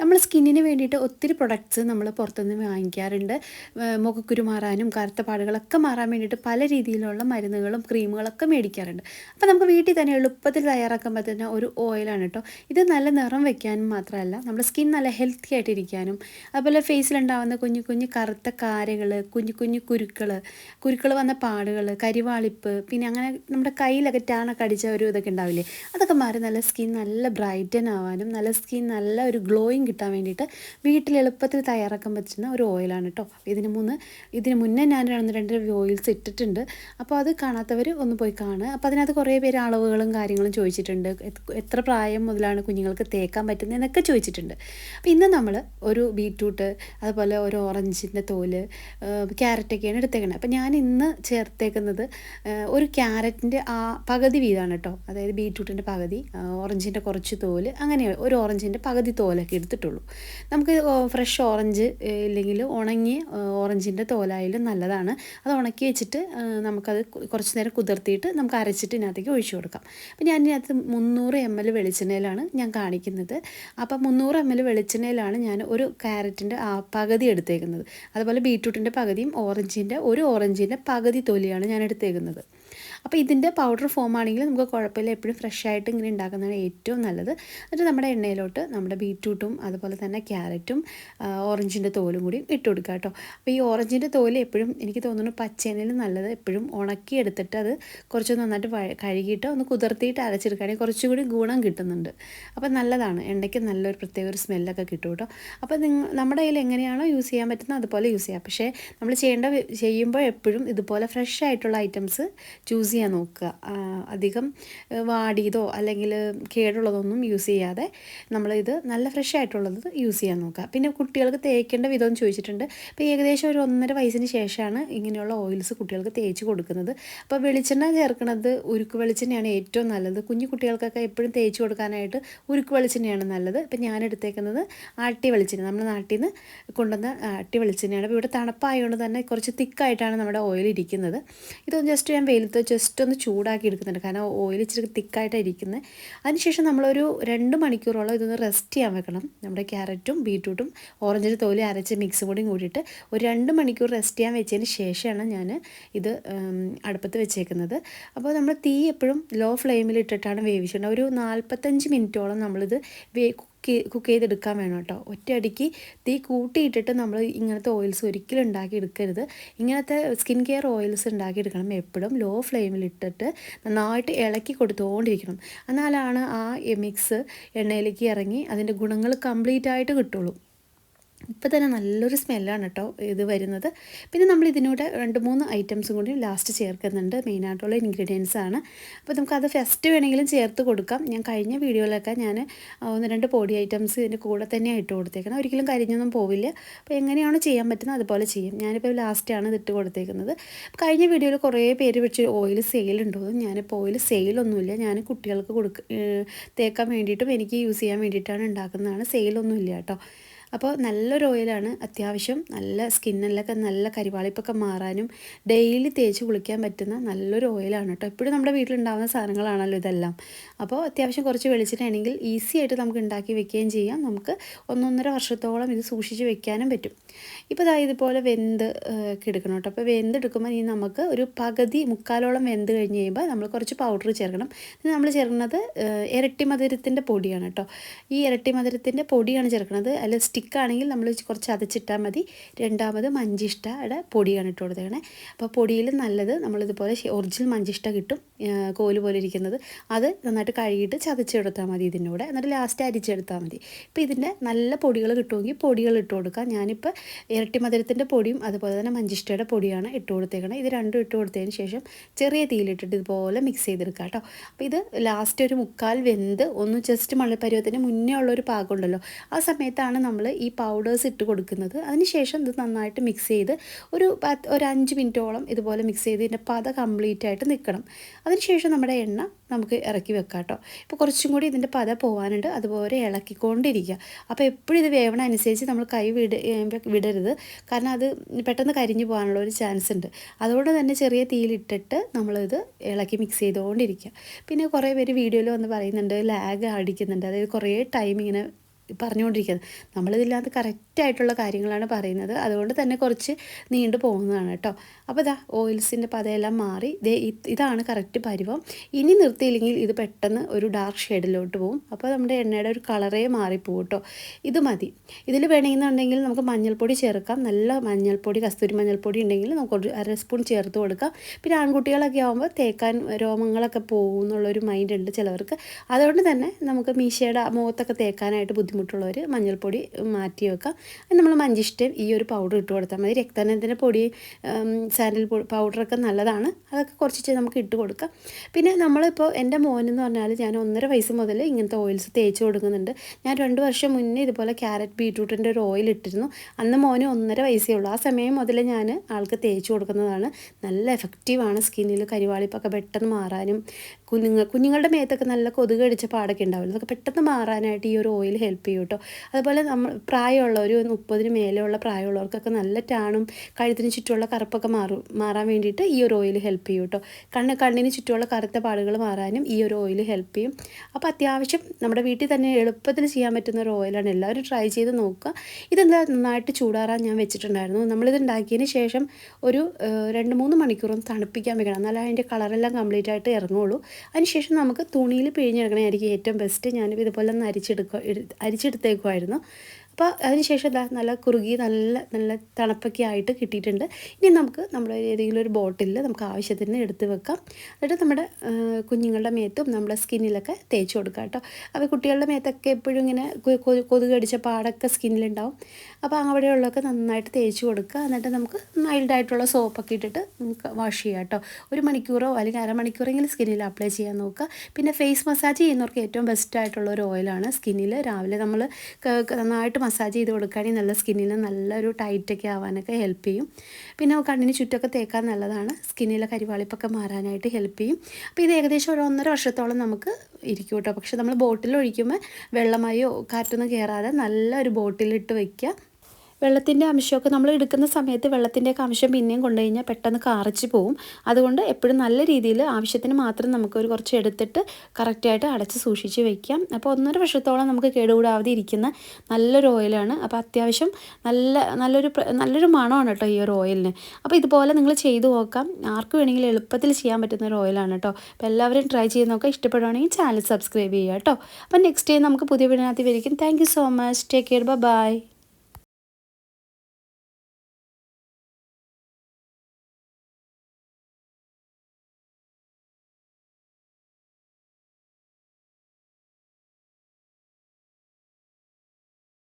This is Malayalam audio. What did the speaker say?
നമ്മൾ സ്കിന്നിന് വേണ്ടിയിട്ട് ഒത്തിരി പ്രൊഡക്ട്സ് നമ്മൾ പുറത്തുനിന്ന് വാങ്ങിക്കാറുണ്ട്. മുഖക്കുരു മാറാനും കറുത്ത പാടുകളൊക്കെ മാറാൻ വേണ്ടിയിട്ട് പല രീതിയിലുള്ള മരുന്നുകളും ക്രീമുകളൊക്കെ മേടിക്കാറുണ്ട്. അപ്പോൾ നമുക്ക് വീട്ടിൽ തന്നെ എളുപ്പത്തിൽ തയ്യാറാക്കാൻ പറ്റുന്ന ഒരു ഓയിലാണ് കേട്ടോ. ഇത് നല്ല നിറം വെക്കാനും മാത്രമല്ല നമ്മുടെ സ്കിൻ നല്ല ഹെൽത്തി ആയിട്ടിരിക്കാനും അതുപോലെ ഫേസിലുണ്ടാവുന്ന കുഞ്ഞു കുഞ്ഞു കറുത്ത കാരകൾ കുഞ്ഞു കുഞ്ഞു കുരുക്കൾ കുരുക്കൾ വന്ന പാടുകൾ കരിവാളിപ്പ് പിന്നെ അങ്ങനെ നമ്മുടെ കയ്യിലൊക്കെ ടാണൊക്കെ അടിച്ച ഒരു ഇതൊക്കെ ഉണ്ടാവില്ലേ? അതൊക്കെ മാറി നല്ല സ്കിൻ നല്ല ബ്രൈറ്റൻ ആവാനും നല്ല സ്കിൻ നല്ല ഒരു ഗ്ലോയിങ് കിട്ടാൻ വേണ്ടിയിട്ട് വീട്ടിൽ എളുപ്പത്തിൽ തയ്യാറാക്കാൻ പറ്റുന്ന ഒരു ഓയിലാണ് കേട്ടോ ഇതിന് മൂന്ന് ഇതിന് മുന്നേ ഞാൻ രണ്ട് രണ്ട് ഓയിൽസ് ഇട്ടിട്ടുണ്ട്. അപ്പോൾ അത് കാണാത്തവർ ഒന്ന് പോയി കാണുക. അപ്പോൾ അതിനകത്ത് കുറേ പേര് അളവുകളും കാര്യങ്ങളും ചോദിച്ചിട്ടുണ്ട്. എത്ര പ്രായം മുതലാണ് കുഞ്ഞുങ്ങൾക്ക് തേക്കാൻ പറ്റുന്നത് എന്നൊക്കെ ചോദിച്ചിട്ടുണ്ട്. അപ്പോൾ ഇന്ന് നമ്മൾ ഒരു ബീറ്റ്റൂട്ട് അതുപോലെ ഒരു ഓറഞ്ചിന്റെ തോൽ ക്യാരറ്റൊക്കെയാണ് എടുത്തേക്കുന്നത് അപ്പോൾ ഞാൻ ഇന്ന് ചേർത്തേക്കുന്നത് ഒരു ക്യാരറ്റിന്റെ ആ പകുതി വീതമാണ് കേട്ടോ അതായത് ബീറ്റ്റൂട്ടിന്റെ പകുതി ഓറഞ്ചിന്റെ കുറച്ച് തോൽ അങ്ങനെ ഒരു ഓറഞ്ചിന്റെ പകുതി തോലൊക്കെ എടുത്തിട്ടുള്ളൂ നമുക്ക് ഫ്രഷ് ഓറഞ്ച് ഇല്ലെങ്കിൽ ഉണങ്ങിയ ഓറഞ്ചിന്റെ തോലായാലും നല്ലതാണ്. അത് ഉണക്കി വെച്ചിട്ട് നമുക്കത് കുറച്ച് നേരം കുതിർത്തിയിട്ട് നമുക്ക് അരച്ചിട്ട് ഇതിനകത്തേക്ക് ഒഴിച്ചു കൊടുക്കാം. അപ്പം ഞാൻ ഇതിനകത്ത് മുന്നൂറ് എം എൽ വെളിച്ചെണ്ണയിലാണ് ഞാൻ കാണിക്കുന്നത്. അപ്പം മുന്നൂറ് എം എൽ വെളിച്ചെണ്ണയിലാണ് ഞാൻ ഒരു ക്യാരറ്റിന്റെ പകുതി എടുത്തേക്കുന്നത്. അതുപോലെ ബീട്രൂട്ടിന്റെ പകുതിയും ഓറഞ്ചിന്റെ ഒരു ഓറഞ്ചിന്റെ പകുതി തൊലിയാണ് ഞാൻ എടുത്തേക്കുന്നത്. അപ്പോൾ ഇതിന്റെ പൗഡർ ഫോം ആണെങ്കിൽ നമുക്ക് കുഴപ്പമില്ല. എപ്പോഴും ഫ്രഷ് ആയിട്ട് ഇങ്ങനെ ഉണ്ടാക്കുന്നതാണ് ഏറ്റവും നല്ലത്. എന്നിട്ട് നമ്മുടെ എണ്ണയിലോട്ട് നമ്മുടെ ബീറ്റ്റൂട്ടും അതുപോലെ തന്നെ ക്യാരറ്റും ഓറഞ്ചിന്റെ തോലും കൂടി ഇട്ട് കൊടുക്കുക കേട്ടോ. അപ്പോൾ ഈ ഓറഞ്ചിന്റെ തോൽ എപ്പോഴും എനിക്ക് തോന്നുന്നു പച്ചേനയിൽ നല്ലത് എപ്പോഴും ഉണക്കി എടുത്തിട്ട് അത് കുറച്ച് നന്നായിട്ട് കഴുകിയിട്ട് ഒന്ന് കുതിർത്തിയിട്ട് അരച്ചെടുക്കുകയാണെങ്കിൽ കുറച്ചുകൂടി ഗുണം കിട്ടുന്നുണ്ട്. അപ്പോൾ നല്ലതാണ്. എണ്ണയ്ക്ക് നല്ലൊരു പ്രത്യേക ഒരു സ്മെല്ലൊക്കെ കിട്ടും കേട്ടോ. അപ്പോൾ നിങ്ങൾ നമ്മുടെ കയ്യിൽ എങ്ങനെയാണോ യൂസ് ചെയ്യാൻ പറ്റുന്നത് അതുപോലെ യൂസ് ചെയ്യാം. പക്ഷേ നമ്മൾ ചെയ്യേണ്ട ചെയ്യുമ്പോൾ എപ്പോഴും ഇതുപോലെ ഫ്രഷ് ആയിട്ടുള്ള ഐറ്റംസ് ചൂസ് ചെയ്യാൻ നോക്കുക. അധികം വാടിയതോ അല്ലെങ്കിൽ കേടുള്ളതൊന്നും യൂസ് ചെയ്യാതെ നമ്മളിത് നല്ല ഫ്രഷ് ആയിട്ടുള്ളത് യൂസ് ചെയ്യാൻ നോക്കുക. പിന്നെ കുട്ടികൾക്ക് തേക്കേണ്ട വിധം ചോദിച്ചിട്ടുണ്ട്. അപ്പോൾ ഏകദേശം ഒരു ഒന്നര വയസ്സിന് ശേഷമാണ് ഇങ്ങനെയുള്ള ഓയിൽസ് കുട്ടികൾക്ക് തേച്ച് കൊടുക്കുന്നത്. അപ്പോൾ വെളിച്ചെണ്ണ ചേർക്കുന്നത് ഉരുക്ക് വെളിച്ചെണ്ണയാണ് ഏറ്റവും നല്ലത്. കുഞ്ഞു കുട്ടികൾക്കൊക്കെ എപ്പോഴും തേച്ച് കൊടുക്കാനായിട്ട് ഉരുക്ക് വെളിച്ചെണ്ണയാണ് നല്ലത്. ഇപ്പം ഞാൻ എടുത്തേക്കുന്നത് ആട്ടി വെളിച്ചെണ്ണ. നമ്മുടെ നാട്ടിൽ നിന്ന് കൊണ്ടുവന്ന ആട്ടി വെളിച്ചെണ്ണയാണ്. അപ്പോൾ ഇവിടെ തണുപ്പായതുകൊണ്ട് തന്നെ കുറച്ച് തിക്കായിട്ടാണ് നമ്മുടെ ഓയിൽ ഇരിക്കുന്നത്. ഇതൊന്ന് ജസ്റ്റ് ഞാൻ വെയിലത്ത് ജസ്റ്റ് ഒന്ന് ചൂടാക്കി എടുക്കുന്നുണ്ട്. കാരണം ഓയിൽ ഇച്ചിരി തിക്കായിട്ടാണ് ഇരിക്കുന്നത് അതിനുശേഷം നമ്മളൊരു രണ്ട് മണിക്കൂറോളം ഇതൊന്ന് റെസ്റ്റ് ചെയ്യാൻ വെക്കണം. നമ്മുടെ ക്യാരറ്റും ബീട്രൂട്ടും ഓറഞ്ചിന്റെ തോലി അരച്ച് മിക്സും കൂടി കൂടിയിട്ട് ഒരു രണ്ട് മണിക്കൂർ റെസ്റ്റ് ചെയ്യാൻ വെച്ചതിന് ശേഷമാണ് ഞാൻ ഇത് അടുപ്പത്ത് വെച്ചേക്കുന്നത്. അപ്പോൾ നമ്മൾ തീ എപ്പോഴും ലോ ഫ്ലെയിമിൽ ഇട്ടിട്ടാണ് വേവിച്ചിട്ടുണ്ട് ഒരു നാൽപ്പത്തഞ്ച് മിനിറ്റോളം നമ്മളിത് വേ കുക്ക് ചെയ്തെടുക്കാൻ വേണം കേട്ടോ. ഒറ്റയടിക്ക് തീ കൂട്ടിയിട്ടിട്ട് നമ്മൾ ഇങ്ങനത്തെ ഓയിൽസ് ഒരിക്കലും ഉണ്ടാക്കി എടുക്കരുത് ഇങ്ങനത്തെ സ്കിൻ കെയർ ഓയിൽസ് ഉണ്ടാക്കി എടുക്കണം എപ്പോഴും. ലോ ഫ്ലെയിമിൽ ഇട്ടിട്ട് നന്നായിട്ട് ഇളക്കി കൊടുത്തുകൊണ്ടിരിക്കണം എന്നാലാണ് ആ മിക്സ് എണ്ണയിലേക്ക് ഇറങ്ങി അതിന്റെ ഗുണങ്ങൾ കംപ്ലീറ്റ് ആയിട്ട് കിട്ടുള്ളൂ. ഇപ്പം തന്നെ നല്ലൊരു സ്മെല്ലാണ് കേട്ടോ ഇത് വരുന്നത്. പിന്നെ നമ്മൾ ഇതിനൂടെ രണ്ട് മൂന്ന് ഐറ്റംസും കൂടി ലാസ്റ്റ് ചേർക്കുന്നുണ്ട്. മെയിനായിട്ടുള്ള ഇൻഗ്രീഡിയൻസ് ആണ്. അപ്പോൾ നമുക്കത് ഫസ്റ്റ് വേണമെങ്കിലും ചേർത്ത് കൊടുക്കാം. ഞാൻ കഴിഞ്ഞ വീഡിയോയിലൊക്കെ ഞാൻ ഒന്ന് രണ്ട് പൊടി ഐറ്റംസ് ഇതിന്റെ കൂടെ തന്നെ ഇട്ട് കൊടുത്തേക്കണം. ഒരിക്കലും കരിഞ്ഞൊന്നും പോവില്ല. അപ്പോൾ എങ്ങനെയാണോ ചെയ്യാൻ പറ്റുന്നത് അതുപോലെ ചെയ്യും. ഞാനിപ്പോൾ ലാസ്റ്റാണ് ഇത് ഇട്ട് കൊടുത്തേക്കുന്നത്. കഴിഞ്ഞ വീഡിയോയിൽ കുറേ പേര് വെച്ച് ഓയിൽ സെയിൽ ഉണ്ടോ ഞാനിപ്പോൾ ഓയിൽ സെയിൽ ഒന്നുമില്ല. ഞാൻ കുട്ടികൾക്ക് കൊടുക്ക തേക്കാൻ വേണ്ടിയിട്ടും എനിക്ക് യൂസ് ചെയ്യാൻ വേണ്ടിയിട്ടാണ് ഉണ്ടാക്കുന്നതാണ്. സെയിൽ ഒന്നുമില്ല കേട്ടോ അപ്പോൾ നല്ലൊരു ഓയിലാണ് അത്യാവശ്യം നല്ല സ്കിന്നിലൊക്കെ നല്ല കരിവാളിപ്പൊക്കെ മാറാനും ഡെയിലി തേച്ച് കുളിക്കാൻ പറ്റുന്ന നല്ലൊരു ഓയിലാണ് കേട്ടോ. എപ്പോഴും നമ്മുടെ വീട്ടിലുണ്ടാകുന്ന സാധനങ്ങളാണല്ലോ ഇതെല്ലാം. അപ്പോൾ അത്യാവശ്യം കുറച്ച് വെളിച്ചിട്ടാണെങ്കിൽ ഈസി ആയിട്ട് നമുക്ക് ഉണ്ടാക്കി വെക്കുകയും ചെയ്യാം. നമുക്ക് ഒന്നൊന്നര വർഷത്തോളം ഇത് സൂക്ഷിച്ച് വെക്കാനും പറ്റും. ഇപ്പോൾ ഇതാ ഇതുപോലെ വെന്ത് എടുക്കണം കേട്ടോ. അപ്പോൾ വെന്ത് എടുക്കുമ്പോൾ ഇനി നമുക്ക് ഒരു പകുതി മുക്കാലോളം വെന്ത് കഴിഞ്ഞ് കഴിയുമ്പോൾ നമ്മൾ കുറച്ച് പൗഡർ ചേർക്കണം. നമ്മൾ ചേർക്കുന്നത് ഇരട്ടി മധുരത്തിന്റെ പൊടിയാണ് കേട്ടോ. ഈ ഇരട്ടി മധുരത്തിന്റെ പൊടിയാണ് ചേർക്കുന്നത്. അതിൽ സ്റ്റിക്കാണെങ്കിൽ നമ്മൾ കുറച്ച് അതച്ചിട്ടാൽ മതി. രണ്ടാമത് മഞ്ചിഷ്ടയുടെ പൊടിയാണ് ഇട്ട് കൊടുത്തേക്കണേ. അപ്പോൾ പൊടിയിൽ നല്ലത് നമ്മളിതുപോലെ ഒറിജിനൽ മഞ്ചിഷ്ട കിട്ടും കോൽ പോലെ ഇരിക്കുന്നത്. അത് നന്നായിട്ട് കഴുകിയിട്ട് ചതച്ചെടുത്താൽ മതി ഇതിന്റെ കൂടെ. എന്നിട്ട് ലാസ്റ്റ് അരിച്ചെടുത്താൽ മതി. ഇപ്പോൾ ഇതിന്റെ നല്ല പൊടികൾ കിട്ടുമെങ്കിൽ പൊടികൾ ഇട്ട് കൊടുക്കാം ഞാനിപ്പോൾ ഇരട്ടി മധുരത്തിന്റെ പൊടിയും അതുപോലെ തന്നെ മഞ്ചിഷ്ടയുടെ പൊടിയാണ് ഇട്ട് കൊടുത്തേക്കണേ. ഇത് രണ്ടും ഇട്ട് കൊടുത്തതിന് ശേഷം ചെറിയ തീയിലിട്ടിട്ട് ഇതുപോലെ മിക്സ് ചെയ്തെടുക്കുക കേട്ടോ. അപ്പോൾ ഇത് ലാസ്റ്റ് ഒരു മുക്കാൽ വെന്ത് ഒന്ന് ജസ്റ്റ് മഴപ്പരുവത്തിന് മുന്നേ ഉള്ളൊരു പാകമുണ്ടല്ലോ. ആ സമയത്താണ് നമ്മൾ ഈ പൗഡേഴ്സ് ഇട്ട് കൊടുക്കുന്നത്. അതിനുശേഷം ഇത് നന്നായിട്ട് മിക്സ് ചെയ്ത് ഒരു പത്ത് ഒരു അഞ്ച് മിനിറ്റോളം ഇതുപോലെ മിക്സ് ചെയ്ത് ഇതിന്റെ പത കംപ്ലീറ്റ് ആയിട്ട് നിൽക്കണം അതിനുശേഷം നമ്മുടെ എണ്ണ നമുക്ക് ഇറക്കി വെക്കാം കേട്ടോ ഇപ്പോൾ കുറച്ചും കൂടി ഇതിന്റെ പത പോകാനുണ്ട് അതുപോലെ ഇളക്കിക്കൊണ്ടിരിക്കുക. അപ്പോൾ എപ്പോഴും ഇത് വേവണ അനുസരിച്ച് നമ്മൾ കൈ വിട വിടരുത്. കാരണം അത് പെട്ടെന്ന് കരിഞ്ഞു പോകാനുള്ള ഒരു ചാൻസ് ഉണ്ട്. അതുകൊണ്ട് തന്നെ ചെറിയ തീയിലിട്ടിട്ട് നമ്മളിത് ഇളക്കി മിക്സ് ചെയ്തുകൊണ്ടിരിക്കുക പിന്നെ കുറേ പേര് വീഡിയോയിൽ വന്ന് പറയുന്നുണ്ട് ലാഗ് അടിക്കുന്നുണ്ട്. അതായത് കുറേ ടൈം ഇങ്ങനെ പറഞ്ഞുകൊണ്ടിരിക്കുന്നത്. നമ്മളിതില്ലാത്ത കറക്റ്റായിട്ടുള്ള കാര്യങ്ങളാണ് പറയുന്നത്. അതുകൊണ്ട് തന്നെ കുറച്ച് നീണ്ടു പോകുന്നതാണ് കേട്ടോ. അപ്പോൾ ഇതാ ഓയിൽസിന്റെ പതയെല്ലാം മാറി. ഇതാണ് കറക്റ്റ് പരുവം. ഇനി നിർത്തിയില്ലെങ്കിൽ ഇത് പെട്ടെന്ന് ഒരു ഡാർക്ക് ഷെയ്ഡിലോട്ട് പോകും. അപ്പോൾ നമ്മുടെ എണ്ണയുടെ ഒരു കളറേ മാറിപ്പോകും കേട്ടോ. ഇത് മതി. ഇതിൽ വേണമെന്നുണ്ടെങ്കിൽ നമുക്ക് മഞ്ഞൾപ്പൊടി ചേർക്കാം. നല്ല മഞ്ഞൾപ്പൊടി കസ്തൂരി മഞ്ഞൾപ്പൊടി ഉണ്ടെങ്കിൽ നമുക്ക് ഒരു അര സ്പൂൺ ചേർത്ത് കൊടുക്കാം. പിന്നെ ആൺകുട്ടികളൊക്കെ ആകുമ്പോൾ തേക്കാൻ രോമങ്ങളൊക്കെ പോകും എന്നുള്ളൊരു മൈൻഡ് ഉണ്ട് ചിലവർക്ക്. അതുകൊണ്ട് തന്നെ നമുക്ക് മീശയുടെ മുഖത്തൊക്കെ തേക്കാനായിട്ട് ബുദ്ധിമുട്ടുള്ളവർ മഞ്ഞൾപ്പൊടി മാറ്റി വെക്കാം നമ്മൾ മഞ്ചിഷ്ടം ഈ ഒരു പൗഡർ ഇട്ട് കൊടുത്താൽ മതി. രക്തനത്തിന്റെ പൊടി സാൻഡൽ പൗഡറൊക്കെ നല്ലതാണ്. അതൊക്കെ കുറച്ച് നമുക്ക് ഇട്ട് കൊടുക്കാം. പിന്നെ നമ്മളിപ്പോൾ എന്റെ മോനെന്ന് പറഞ്ഞാൽ ഞാൻ ഒന്നര വയസ്സ് മുതൽ ഇങ്ങനത്തെ ഓയിൽസ് തേച്ച് കൊടുക്കുന്നുണ്ട്. ഞാൻ രണ്ട് വർഷം മുന്നേ ഇതുപോലെ ക്യാരറ്റ് ബീട്രൂട്ടിന്റെ ഒരു ഓയിൽ ഇട്ടിരുന്നു. അന്ന് മോന് ഒന്നര വയസ്സേ ഉള്ളൂ. ആ സമയം മുതൽ ഞാൻ ആൾക്ക് തേച്ച് കൊടുക്കുന്നതാണ്. നല്ല എഫക്റ്റീവാണ് സ്കിന്നിൽ കരിവാളിപ്പൊക്കെ പെട്ടെന്ന് മാറാനും കുഞ്ഞുങ്ങൾ കുഞ്ഞുങ്ങളുടെ മേത്തൊക്കെ നല്ല കൊതുക് അടിച്ച പാടൊക്കെ ഉണ്ടാവില്ല? അതൊക്കെ പെട്ടെന്ന് മാറാനായിട്ട് ഈ ഒരു ഓയിൽ ഹെൽപ്പ് ചെയ്യും കേട്ടോ. അതുപോലെ നമ്മൾ പ്രായമുള്ളവർ ഒരു മുപ്പതിന് മേലെയുള്ള പ്രായമുള്ളവർക്കൊക്കെ നല്ല ടാണും കഴുത്തിന് ചുറ്റുമുള്ള കറുപ്പൊക്കെ മാറും മാറാൻ വേണ്ടിയിട്ട് ഈ ഒരു ഓയിൽ ഹെൽപ്പ് ചെയ്യും കേട്ടോ. കണ്ണ് കണ്ണിന് ചുറ്റുമുള്ള കറുത്ത പാടുകൾ മാറാനും ഈ ഒരു ഓയിൽ ഹെൽപ്പ് ചെയ്യും. അപ്പോൾ അത്യാവശ്യം നമ്മുടെ വീട്ടിൽ തന്നെ എളുപ്പത്തിൽ ചെയ്യാൻ പറ്റുന്ന ഒരു ഓയിലാണ് എല്ലാവരും ട്രൈ ചെയ്ത് നോക്കുക. ഇതെന്താ നന്നായിട്ട് ചൂടാറാൻ ഞാൻ വെച്ചിട്ടുണ്ടായിരുന്നു. നമ്മളിത് ഉണ്ടാക്കിയതിന് ശേഷം ഒരു രണ്ട് മൂന്ന് മണിക്കൂറും തണുപ്പിക്കാൻ വെക്കണം. എന്നാലും അതിന്റെ കളറെല്ലാം കംപ്ലീറ്റ് ആയിട്ട് ഇറങ്ങുള്ളൂ. അതിനുശേഷം നമുക്ക് തുണിയിൽ പിഴിഞ്ഞെടുക്കണമായിരിക്കും ഏറ്റവും ബെസ്റ്റ് ഞാനിപ്പോൾ ഇതുപോലെ ഒന്ന് അരിച്ചെടുക്കുക അരിച്ചെടുത്തേക്കുമായിരുന്നു അപ്പോൾ അതിനുശേഷം ഇതാ നല്ല കുറുകി നല്ല നല്ല തണുപ്പൊക്കെ ആയിട്ട് കിട്ടിയിട്ടുണ്ട്. ഇനി നമുക്ക് നമ്മൾ ഏതെങ്കിലും ഒരു ബോട്ടിലിൽ നമുക്ക് ആവശ്യത്തിന് എടുത്ത് വെക്കാം. എന്നിട്ട് നമ്മുടെ കുഞ്ഞുങ്ങളുടെ മേത്തും നമ്മുടെ സ്കിന്നിലൊക്കെ തേച്ച് കൊടുക്കാം കേട്ടോ. അപ്പോൾ കുട്ടികളുടെ മേത്തൊക്കെ എപ്പോഴും ഇങ്ങനെ കൊതുക് അടിച്ച പാടൊക്കെ സ്കിന്നിലുണ്ടാവും. അപ്പോൾ അവിടെയുള്ളതൊക്കെ നന്നായിട്ട് തേച്ച് കൊടുക്കുക. എന്നിട്ട് നമുക്ക് മൈൽഡായിട്ടുള്ള സോപ്പൊക്കെ ഇട്ടിട്ട് നമുക്ക് വാഷ് ചെയ്യാം കേട്ടോ. ഒരു മണിക്കൂറോ അല്ലെങ്കിൽ അരമണിക്കൂറെങ്കിലും സ്കിന്നിൽ അപ്ലൈ ചെയ്യാൻ നോക്കുക. പിന്നെ ഫേസ് മസാജ് ചെയ്യുന്നവർക്ക് ഏറ്റവും ബെസ്റ്റ് ആയിട്ടുള്ള ഒരു ഓയിലാണ് സ്കിന്നിൽ. രാവിലെ നമ്മൾ നന്നായിട്ട് മസാജ് ചെയ്ത് കൊടുക്കുകയാണെങ്കിൽ നല്ല സ്കിന്നിന് നല്ലൊരു ടൈറ്റൊക്കെ ആവാനൊക്കെ ഹെൽപ്പ് ചെയ്യും. പിന്നെ കണ്ണിന് ചുറ്റൊക്കെ തേക്കാൻ നല്ലതാണ്. സ്കിന്നിലെ കരിവാളിപ്പൊക്കെ മാറാനായിട്ട് ഹെൽപ്പ് ചെയ്യും. അപ്പോൾ ഇത് ഏകദേശം ഒരു ഒന്നര വർഷത്തോളം നമുക്ക് ഇരിക്കും കേട്ടോ. പക്ഷെ നമ്മൾ ബോട്ടിൽ ഒഴിക്കുമ്പോൾ വെള്ളമായോ കാറ്റൊന്നും കയറാതെ നല്ലൊരു ബോട്ടിലിട്ട് വയ്ക്കുക വെള്ളത്തിന്റെ അംശമൊക്കെ നമ്മൾ എടുക്കുന്ന സമയത്ത് വെള്ളത്തിന്റെയൊക്കെ അംശം പിന്നെയും കൊണ്ടു കഴിഞ്ഞാൽ പെട്ടെന്ന് കാറിച്ച് പോവും. അതുകൊണ്ട് എപ്പോഴും നല്ല രീതിയിൽ ആവശ്യത്തിന് മാത്രം നമുക്കൊരു കുറച്ച് എടുത്തിട്ട് കറക്റ്റായിട്ട് അടച്ച് സൂക്ഷിച്ച് വയ്ക്കാം അപ്പോൾ ഒന്നര വർഷത്തോളം നമുക്ക് കേടുകൂടാതെ ഇരിക്കുന്ന നല്ലൊരു ഓയിലാണ് അപ്പോൾ അത്യാവശ്യം നല്ല നല്ലൊരു നല്ലൊരു മണമാണ് കേട്ടോ ഈ ഒരു ഓയിലിന് അപ്പോൾ ഇതുപോലെ നിങ്ങൾ ചെയ്തു നോക്കാം. ആർക്ക് വേണമെങ്കിലും എളുപ്പത്തിൽ ചെയ്യാൻ പറ്റുന്ന ഒരു ഓയിലാണ് കേട്ടോ. അപ്പോൾ എല്ലാവരും ട്രൈ ചെയ്ത് നോക്കാം ഇഷ്ടപ്പെടുവാണെങ്കിൽ ചാനൽ സബ്സ്ക്രൈബ് ചെയ്യുക കേട്ടോ. അപ്പോൾ നെക്സ്റ്റ് ഡേ നമുക്ക് പുതിയ വീടിനകത്ത് വരിക്കും thank so much take care bye